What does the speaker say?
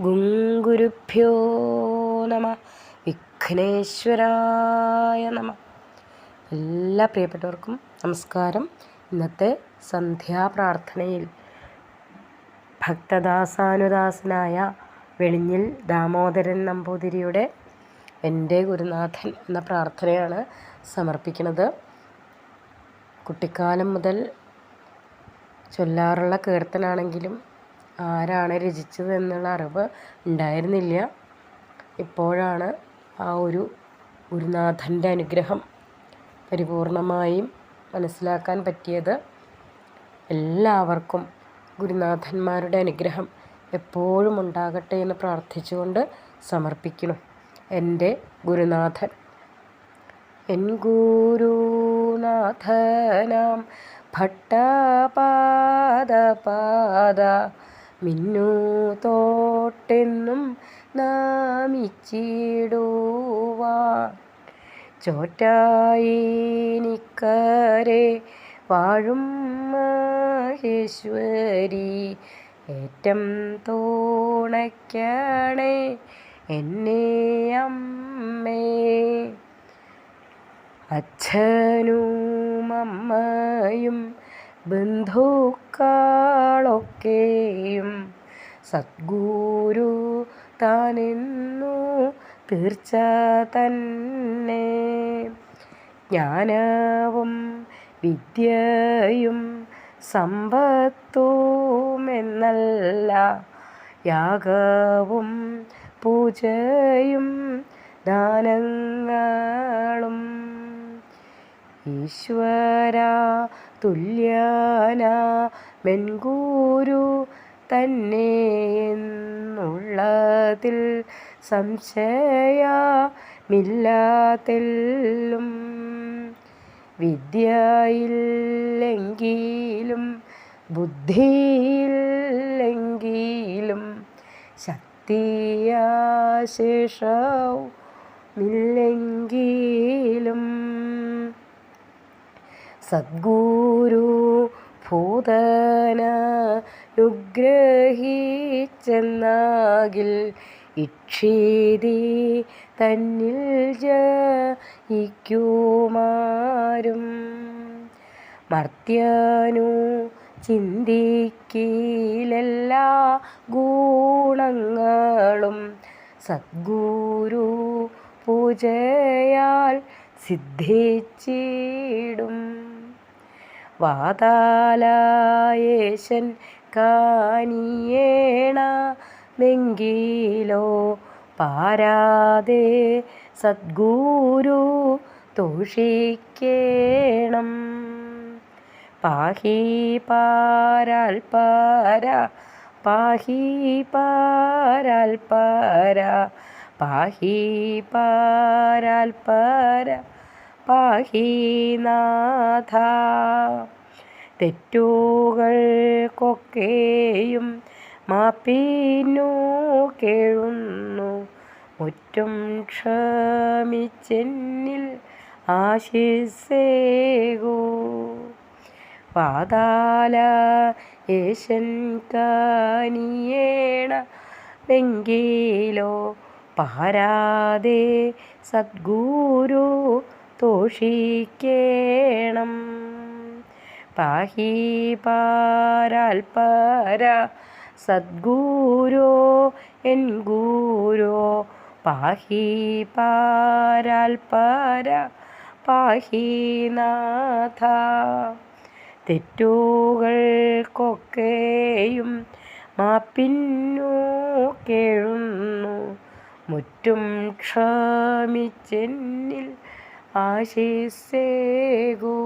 ഗുങ്കുരുഭ്യോ നമ. വിഘ്നേശ്വരായ നമ. എല്ലാ പ്രിയപ്പെട്ടവർക്കും നമസ്കാരം. ഇന്നത്തെ സന്ധ്യാപ്രാർത്ഥനയിൽ ഭക്തദാസാനുദാസനായ വെളിഞ്ഞിൽ ദാമോദരൻ നമ്പൂതിരിയുടെ എന്റെ ഗുരുനാഥൻ എന്ന പ്രാർത്ഥനയാണ് സമർപ്പിക്കുന്നത്. കുട്ടിക്കാലം മുതൽ ചൊല്ലാറുള്ള കീർത്തനാണെങ്കിലും ആരാണ് രചിച്ചത് എന്നുള്ള അറിവ് ഉണ്ടായിരുന്നില്ല. ഇപ്പോഴാണ് ആ ഒരു ഗുരുനാഥന്റെ അനുഗ്രഹം പരിപൂർണമായും മനസ്സിലാക്കാൻ പറ്റിയത്. എല്ലാവർക്കും ഗുരുനാഥന്മാരുടെ അനുഗ്രഹം എപ്പോഴും ഉണ്ടാകട്ടെ എന്ന് പ്രാർത്ഥിച്ചുകൊണ്ട് സമർപ്പിക്കുന്നു. എന്റെ ഗുരുനാഥൻ എൻ ഗുരുനാഥനാം ഭട്ടപാദ പാദ മിന്നു തോട്ടെന്നും നാമിച്ചിടുവാൻ ചോറ്റായിനിക്കരെ വാഴും മഹേശ്വരി ഏറ്റം തോണയ്ക്കണേ എന്നെ അമ്മേ. അച്ഛനും ബന്ധുക്കളൊക്കെയും സദ്ഗുരു താനെന്നു തീർച്ച തന്നെ. ജ്ഞാനവും വിദ്യയും സമ്പത്തുമെന്നല്ല യാഗവും പൂജയും ദാനങ്ങളും. ഈശ്വര തുല്യന മെൻകൂരു തന്നെ എന്നുള്ളതിൽ സംശയമില്ലാതെല്ലും. വിദ്യയില്ലെങ്കിലും ബുദ്ധിയില്ലെങ്കിലും ശക്തിയാശേഷമില്ലെങ്കിലും സദ്ഗുരു ഭൂതനുഗ്രഹിച്ചെന്നാകിൽ ഇക്ഷീതി തന്നിൽ ജയിക്കുമാരും. മർത്യനു ചിന്തിക്കിലെല്ലാ ഗുണങ്ങളും സദ്ഗുരു പൂജയാൽ സിദ്ധിച്ചിടും. വാതാലയേശൻ കാനിയേണ മെങ്കിലോ പാരാതെ സദ്ഗുരു തോഷിക്കേണം. പാഹി പാരാൽ പാര പാഹി പാരാൽ പാര പാഹി പാരാൽ പാര പാഹി നാഥ തെറ്റുകൾക്കൊക്കെയും മാപ്പീനു കേഴുന്നു. മുറ്റും ക്ഷമിച്ചെന്നിൽ ആശിസേകൂ. പാതാല യേശൻ കാനിയേണ വെങ്കിലോ പാരാതെ സദ്ഗുരു തോഷിക്കേണം പാഹി പാരാൽ പാര സദ്ഗുരോ എൻ ഗുരോ. പാഹി പാരാൽ പാര പാഹി നാഥ. തെറ്റുകൾക്കൊക്കെയും മാപ്പിന്നു കേഴുന്നു മുറ്റും ക്ഷമിച്ചെന്നിൽ ആശിസേകൂ